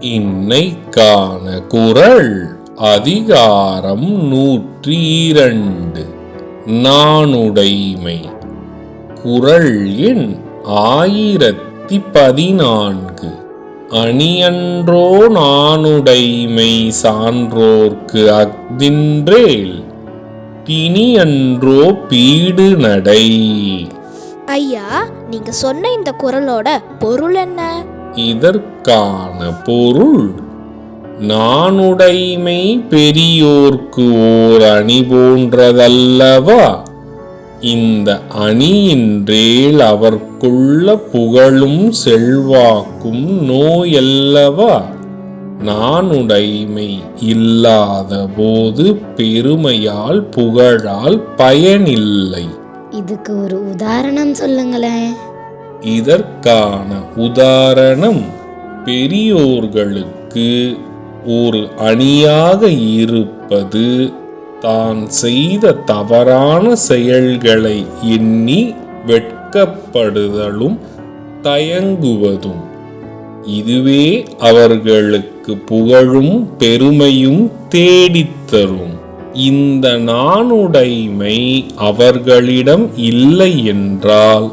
இன்னைக்கான குரல் அதிகாரம் நூற்றி இரண்டு நாணுடைமை குரல் எண் ஆயிரத்தி பதினான்கு. அணியன்றோ நாணுடைமை சான்றோர்க்கு அஃதின்றேல் பிணியன்றோ பீடு நடை. ஐயா நீங்க சொன்ன இந்த குரலோட பொருள் என்ன? இதற்கான பொருள் நானுடைமை பெரியோர்க்கு ஓர் அணி போன்றதல்லவா? இந்த அணியின்றேல் அவர்க்குள்ள புகழும் செல்வாக்கும் நோயல்லவா? நானுடைமை இல்லாத போது பெருமையால் புகழால் பயனில்லை. இதுக்கு ஒரு உதாரணம் சொல்லுங்களேன். இதற்கான உதாரணம் பெரியோர்களுக்கு ஒரு அணியாக இருப்பது தான் செய்த தவறான செயல்களை எண்ணி வெட்கப்படுதலும் தயங்குவதும். இதுவே அவர்களுக்கு புகழும் பெருமையும் தேடித்தரும். இந்த நாணுடைமை அவர்களிடம் இல்லை என்றால்